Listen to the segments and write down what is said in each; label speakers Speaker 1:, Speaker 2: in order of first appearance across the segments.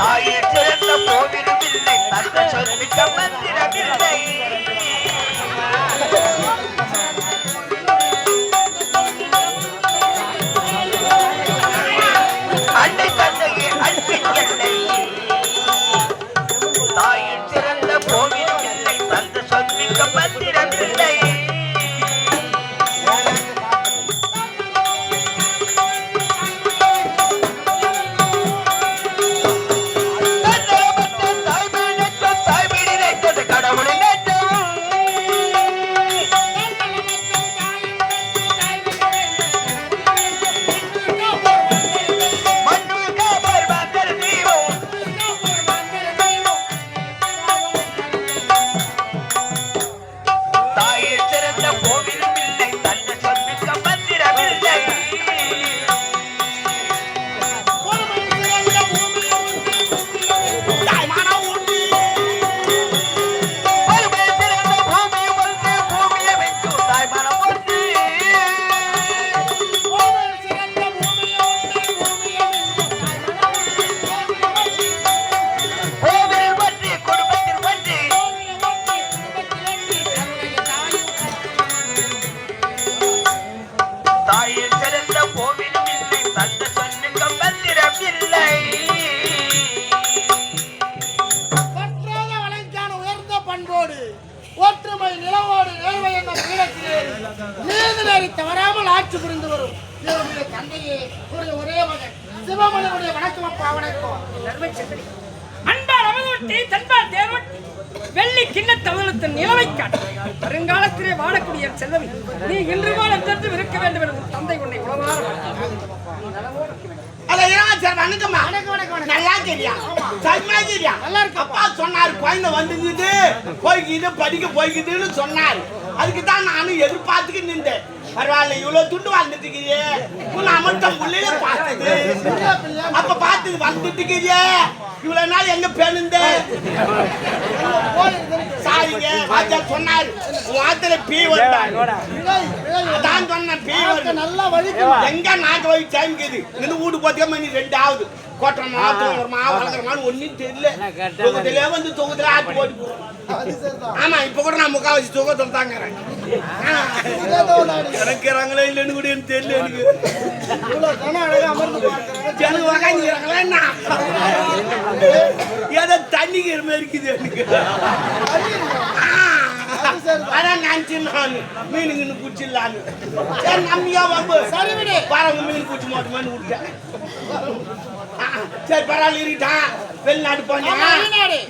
Speaker 1: தாயே சேர்ந்த போவிலும் இல்லை. தந்த சொல்மிக்க மந்திர
Speaker 2: ஆட்சி புரிந்து வரும். இவருடைய தந்தையே ஒரு ஒரே மகன். சிவமனுடைய வணக்கம் அப்பா வணக்கம் தர்ம சந்திரி
Speaker 3: அன்பார் அவதொட்டி தன்பார் தேர்வட்டி வெள்ளி கிண்ண தமிழத்தின் நிலவை காட்டு வருங்காலத்திலே வாழக்கூடிய செல்வமி நீ இன்று போல என்றென்றும் இருக்க வேண்டும் என்று தந்தை உன்னை உளவார
Speaker 4: படிக்க போய்க்குதுன்னு சொன்னாரு. அதுக்கு தான் நானும் எதிர்பார்த்துக்கு நின்றேன். பரவாயில்ல இவ்வளவு துண்டு வந்துட்டுக்கிறியே உன் அமர்த்தம் உள்ளே பார்த்தது. அப்ப பார்த்தது வந்துட்டுக்கிறியே இவ்வளவு நாள் எங்க பேருந்து சாரிங்க வாத்தியார் சொன்னாரு ஆத்துல பீ வந்தாரு அதான் சொன்னேன் பீ
Speaker 2: நல்லா வழிக்கு
Speaker 4: எங்க நாட்டு வழி டைம்க்குது இந்த வீடு பார்த்தா மணி ரெண்டு ஆகுது கோட்டமா தூங்குறமா வளர்க்குறமான்னு ஒன்றும் தெரியல. தொகுதியிலே வந்து தொகுதியில ஆட்டி போட்டு. ஆமா இப்ப கூட நான் முக்காவாசி தொகுதியில் தாங்கிறேன். இறக்குறாங்களே இல்லைன்னு கூட எனக்கு தெரியல எனக்கு. எனக்கு உக்காந்துக்கிறாங்களா என்ன ஏதோ தண்ணிக்கிற மாதிரி இருக்குது எனக்கு. அதான் நினைச்சு நான் மீனுங்க குச்சிடலான்னு சரி நம்பியா வம்பு.
Speaker 2: சரி விடு.
Speaker 4: பாருங்க மீன் குச்சி மாட்டுமான்னு விட்டேன் சரி பரவாயில்ல இருக்கிட்டான் வெளிநாடு போனேன்.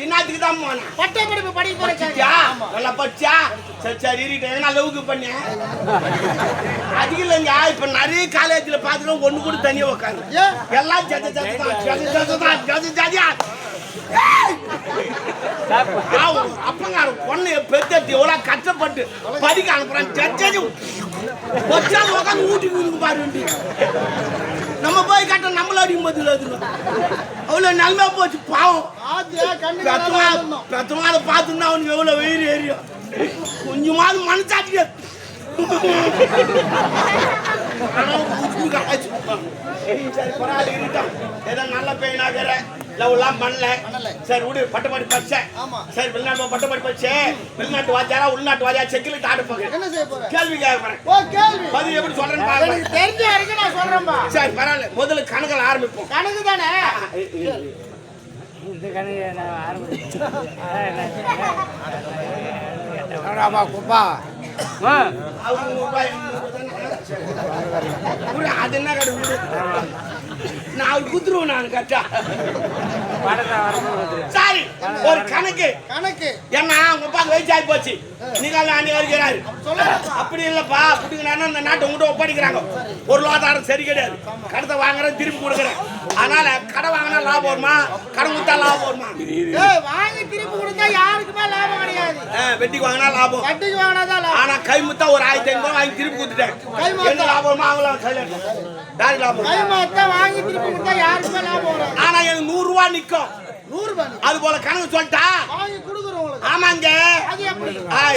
Speaker 4: இன்னத்துக்கு தான் போனேன்.
Speaker 2: பட்டப்படிப்பு படிக்க
Speaker 4: படிச்சியா நல்லா படிச்சா சரி சரி இருக்கிட்டேன் நான் லவ்க்கு பண்ணேன் அதுக்கு இல்லைங்க இப்ப நிறைய காலேஜ்ல பாத்துக்கிறோம் ஒண்ணு கூட தனியா உட்காந்து? எல்லாம் ஜத ஜத தான் ஜத ஜத தான் ஜத ஜதியா அப்பங்கார பொண்ணு பெத்தெடுத்து எவ்வளவு கஷ்டப்பட்டு படிக்க அனுப்புறான். ஜட்ஜு வச்சாலும் உட்காந்து ஊட்டி ஊருக்கு பாரு நம்ம போய் கட்ட நம்மள அடிக்கும் பதில் அவ்வளவு நன்மை போச்சு பாவம். பிரத்தமா பிரத்தமா அதை அவனுக்கு எவ்வளவு வெயில் ஏறியும். கொஞ்சமாவது மனசாட்சிய சரி பரவாயில்ல இருக்கட்டும் ஏதோ நல்ல பையனாகிற லவ்லாம் பண்ணல. சரி விடு பட்டப்படி படிச்சேன்
Speaker 2: ஆமா.
Speaker 4: சரி வெளிநாட்டு பட்டப்படி படிச்சேன் வெளிநாட்டு வாத்தியாரா உள்நாட்டு வாத்தியா? செக்கில் ஆட போகிறேன்
Speaker 2: என்ன செய்ய போற?
Speaker 4: கேள்வி கேட்க போறேன்.
Speaker 2: ஓ கேள்வி.
Speaker 4: பதில் எப்படி சொல்றேன்னு பாருங்க
Speaker 2: எனக்கு தெரிஞ்ச வரைக்கும் நான் சொல்றேன்பா.
Speaker 4: சரி பரவாயில்ல. முதல்ல கணக்கில் ஆரம்பிப்போம்.
Speaker 2: கணக்கு தானே?
Speaker 5: இந்த கணக்கு நான் ஆரம்பிச்சேன்
Speaker 2: குப்பா
Speaker 4: அது என்ன கடை அவர் குத்துருவேன் நான்
Speaker 5: வரும்போது
Speaker 4: சாரி ஒரு கணக்கு.
Speaker 2: கணக்கு.
Speaker 4: ஏன்னா உங்க அப்பாக்கு வயசு ஆகி போச்சு. நீங்க அணி வருகிறாரு. அப்படி இல்லப்பா பிடிக்கிறானா இந்த நாட்டை உங்கள்கிட்ட ஒப்படைக்கிறாங்க. பொருளாதாரம் சரி கிடையாது. கடத்தை வாங்குறேன் திருப்பி கொடுக்குறேன். அதனால கடை வாங்கினா லாபம் வருமா? கடன் கொடுத்தா லாபம் வருமா
Speaker 2: ஏய் வாங்கி திருப்பி கொடுத்தா யாருக்குமே லாபம் கிடையாது
Speaker 4: ஆ, வெட்டிக்கு வாங்கினா லாபம்.
Speaker 2: வட்டிக்கு வாங்கினாதான் லாபம்.
Speaker 4: ஆனா கை முத்தா ஒரு ஆயிரத்தி ஐநூறு வாங்கி திருப்பி கொடுத்துட்டேன்.
Speaker 2: கை முத்தா?
Speaker 4: என்ன லாபம் வாங்கலாம் கையில யாருக்கு லாபம்?
Speaker 2: கை மாத்தா வாங்கி திருப்பி கொடுத்தா யாருக்குமே லாபம் வராது
Speaker 4: ஆனா எனக்கு நூறு ரூபா நிக்கும்.
Speaker 2: நூறு ரூபாய்
Speaker 4: அது போல கணக்கு சொல்லிட்டா?
Speaker 2: வாங்கி கொடுக்குறோம் உங்களுக்கு
Speaker 4: ஆமாங்க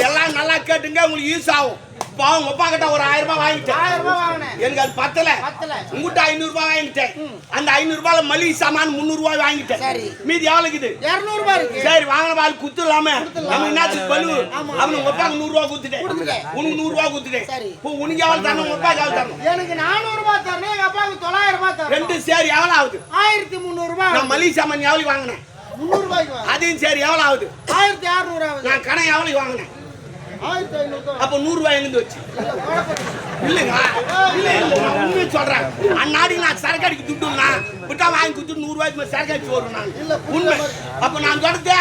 Speaker 4: எல்லாம் நல்லா கேட்டுங்க உங்களுக்கு யூஸ் ஆகும். பாவம் அப்பா கிட்ட ஒரு ஆயிரம் ரூபாய் வாங்கிட்டேன்.
Speaker 2: ஆயிரம் ரூபாய் வாங்கினேன்.
Speaker 4: எனக்கு அது பத்தல.
Speaker 2: பத்தல.
Speaker 4: உங்ககிட்ட ஐநூறு ரூபாய் வாங்கிட்டேன். அந்த ஐநூறு ரூபாயில மளிகை சாமான் முந்நூறு ரூபாய் வாங்கிட்டேன்.
Speaker 2: சரி.
Speaker 4: மீதி எவ்வளவு இருக்குது
Speaker 2: இருநூறு ரூபாய் இருக்கு.
Speaker 4: சரி வாங்கின பால் குத்துலாம நம்ம என்னத்துக்கு பலு
Speaker 2: ஆமா.
Speaker 4: அவனுக்கு அப்பாவுக்கு நூறு ரூபாய் குத்துட்டேன். உனக்கு நூறு ரூபாய் குத்துட்டேன். இப்போ உனக்கு எவ்வளவு தரணும்? உங்க அப்பாவுக்கு எவ்வளவு தரணும்?
Speaker 2: எனக்கு நானூறு ரூபாய் தரணும். எங்க அப்பாவுக்கு தொள்ளாயிரம் ரூபாய் தரணும்.
Speaker 4: ரெண்டு சரி எவ்வளவு ஆகுது?
Speaker 2: ஆயிரத்தி முந்நூறு ரூபாய்
Speaker 4: நான் மளிகை சாமான் எவ்வளவு வாங்கினேன்?
Speaker 2: முந்நூறு ரூபாய்க்கு.
Speaker 4: அதையும் சரி எவ்வளவு ஆகுது?
Speaker 2: ஆயிரத்தி அறுநூறு ஆகுது.
Speaker 4: நான் கடன் எவ்வளவு வாங்கினேன். அப்ப நூறு ரூபாய் எங்கிருந்து வச்சு. இல்லைங்க. இல்ல இல்ல நான் உண்மையை சொல்றேன். அந்நாடி நான் சரக்கு அடிக்க துட்டுனா விட்டா வாங்கி கொடுத்து நூறு ரூபாய்க்கு மேல சரக்கு அடிச்சு வரும் நான் உண்மை. அப்ப நான் சொல்றது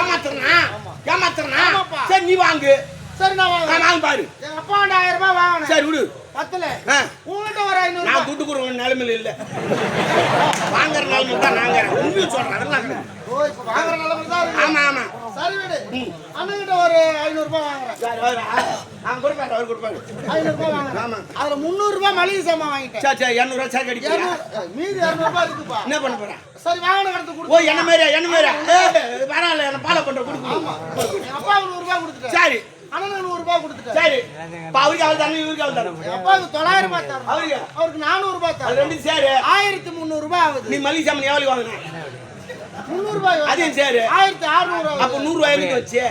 Speaker 4: ஏமாத்துறனா? ஏமாத்துறனா. சரி நீ வாங்கு.
Speaker 2: சரி நான்.
Speaker 4: வாங்கி பாரு.
Speaker 2: அப்பா ஆயிரம் ரூபாய் வாங்கினேன்.
Speaker 4: சரி விடு.
Speaker 2: பத்தல.
Speaker 4: ஆ.
Speaker 2: உங்ககிட்ட ஒரு ஐநூறு
Speaker 4: நான் துட்டு கொடுக்குற நிலைமையில இல்ல. வாங்குற நிலைமையில தான் நாங்க உண்மையை சொல்றேன் அதெல்லாம்
Speaker 2: வாங்குற நிலைமை தான்
Speaker 4: ஆமா.
Speaker 2: அண்ணன்கிட்ட ஒரு ஐநூறு ரூபாய் வாங்குறேன்.
Speaker 4: அவன் கொடுப்பாரு அவர் கொடுப்பாரு.
Speaker 2: ஐநூறு ரூபாய் வாங்குறேன்.
Speaker 4: ஆமா.
Speaker 2: அதுல முந்நூறு ரூபாய் மளிகை சாமான் வாங்கிட்டேன்.
Speaker 4: சரி சரி இரநூறுவா
Speaker 2: இருநூறு மீதி இரநூறு ரூபாய் இருக்குப்பா.
Speaker 4: என்ன பண்ண போறேன்
Speaker 2: சரி வாங்கின கடத்து
Speaker 4: ஓ
Speaker 2: கொடுத்து
Speaker 4: என்ன மாதிரியா என்ன மாதிரியா பரவாயில்ல என்ன ஃபாலோ பண்ற கொடுக்கு
Speaker 2: எங்க அப்பாவுக்கு நூறு ரூபாய் கொடுத்துட்டேன்.
Speaker 4: சரி.
Speaker 2: அண்ணனுக்கு நூறு ரூபாய் கொடுத்துட்டேன்.
Speaker 4: சரி. இப்ப அவருக்கு அவள் தரணும் இவருக்கு அவள்
Speaker 2: அப்பாவுக்கு தொள்ளாயிரம் ரூபாய் தரணும்.
Speaker 4: அவருக்கு?
Speaker 2: அவருக்கு நானூறு ரூபாய்
Speaker 4: அது
Speaker 2: தரணும்
Speaker 4: ரெண்டும் சேரு.
Speaker 2: ஆயிரத்தி முந்நூறு ரூபாய் ஆகுது.
Speaker 4: நீ மளிகை சாமான் எவ்வளவு வாங்கின?
Speaker 2: முந்நூறு ரூபாய்
Speaker 4: அதையும் சேரு.
Speaker 2: ஆயிரத்தி அறுநூறு
Speaker 4: அப்ப வச்சு.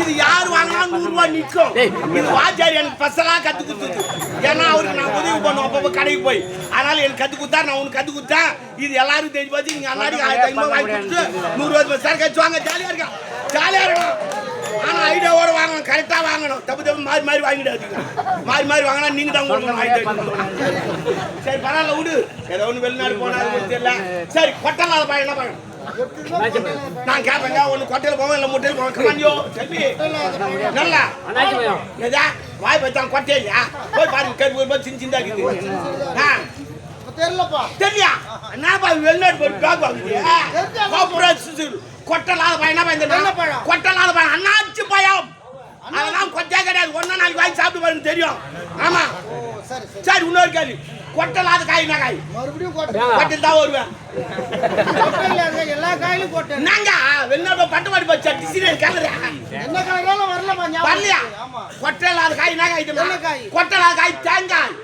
Speaker 4: இது யார் வாங்கினா நூறு ரூபாய் நிக்கும் இது வாத்தியார் எனக்கு பசலா கத்து கொடுத்தது. ஏன்னா அவருக்கு நான் உதவி பண்ணுவோம் அப்பப்ப கடைக்கு போய். அதனால எனக்கு கத்து கொடுத்தா நான் உனக்கு கத்து கொடுத்தேன். இது எல்லாரும் தெரிஞ்சு போச்சு. நீங்க ஆயிரத்தி ஐநூறு வாங்கி கொடுத்து நூறு ரூபாய் சார் கழிச்சு வாங்க ஜாலியா இருக்கா ஜாலியா இருக்கணும் ஆனா ஐடியாவோட வாங்கணும். கரெக்டா வாங்கணும். தப்பு தப்பு மாறி மாறி வாங்கிடாதீங்க. மாறி மாறி வாங்கினா நீங்க தான் கொடுக்கணும். சரி பரவாயில்ல விடு. ஏதோ வெளிநாடு போனா தெரியல. சரி கொட்டலாத பையன் என்ன நான் கேட்பேங்க ஒண்ணு கொட்டையில போவோம் இல்ல முட்டையில போவோம் கமாண்டியோ செல்வி நல்லா. ஏதா வாய் பச்சான் கொட்டையா போய் பாருங்க கருப்பு கருப்பா சின்ன சின்னதா இருக்குது. ஆ,
Speaker 2: தெரியலப்பா.
Speaker 4: தெரியா? என்னப்பா வெளிநாடு போய் பேக் சுசுறு கொட்டலாத பையன் என்ன பையன்
Speaker 2: நல்ல
Speaker 4: தெரியுமா?
Speaker 2: பழம்.
Speaker 4: கொட்டலாத பையன் அண்ணாச்சி பயம் அதெல்லாம் கிடையாது ஒன்னா நாளைக்கு வாங்கி சாப்பிட்டு பாருங்க தெரியும். ஆமா.
Speaker 2: சரி சரி.
Speaker 4: சரி இன்னொரு கேள்வி. கொட்டலாத காய் என்ன காய்?
Speaker 2: மறுபடியும் கோட்டை?
Speaker 4: கொட்டையில் தான் வருவேன்.
Speaker 2: எல்லா காயிலும் கோட்டை
Speaker 4: நாங்க வெளிநாடு பட்டு மாடி பச்சா டிசிரியன் கேளுறேன்
Speaker 2: என்ன காயிலும் வரலப்பா ஞாபகம்
Speaker 4: வரலையா.
Speaker 2: ஆமா.
Speaker 4: கொட்டையில்லாத காய் என்ன காய்?
Speaker 2: என்ன காய்?
Speaker 4: தேங்காய்.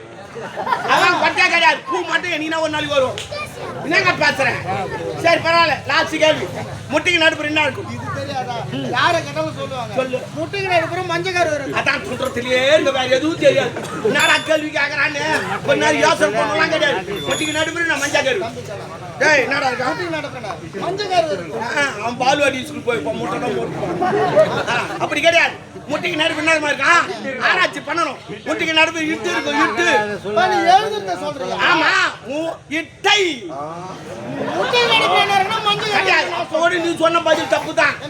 Speaker 4: அதான் கொட்டையா கிடையாது. பூ மட்டும் என்னைக்கு ஒரு நாளைக்கு வரும். என்னங்க பேசுறேன்? சரி பரவாயில்ல. லாஸ்ட் கேள்வி. முட்டைக்கு நடுப்புற என்ன இருக்கும்?
Speaker 2: தெரியாதா யாரை கேட்டாலும் சொல்லுவாங்க?
Speaker 4: சொல்லு.
Speaker 2: முட்டைக்கு அப்புறம் மஞ்சள் கரு வரும்
Speaker 4: அதான் சொல்றதுலயே இந்த வேற எதுவும் தெரியாது. என்னடா கேள்வி கேக்குறான்னு? கொஞ்ச நேரம் யோசனை பண்ணலாம் கிடையாது. முட்டைக்கு நடுப்புற நான் டேய் என்னடா இருக்கா?
Speaker 2: முட்டைக்கு நடக்கணும் மஞ்சள் கரு வரும்
Speaker 4: ஆ, அவன் பால்வாடி ஸ்கூல் போய் முட்டை தான் போட்டுப்பான். அப்படி கிடையாது. முட்டைக்கு நடுப்பு என்ன இருக்கான் ஆராய்ச்சி பண்ணணும். முட்டைக்கு நடுப்பு இட்டு இருக்கும் இட்டு.
Speaker 2: எழுதுறத
Speaker 4: ஆமா இட்டை.
Speaker 2: முட்டைக்கு நடுப்புல என்ன இருக்குன்னா மஞ்சள்
Speaker 4: நீ சொன்ன பதில் தப்பு தான்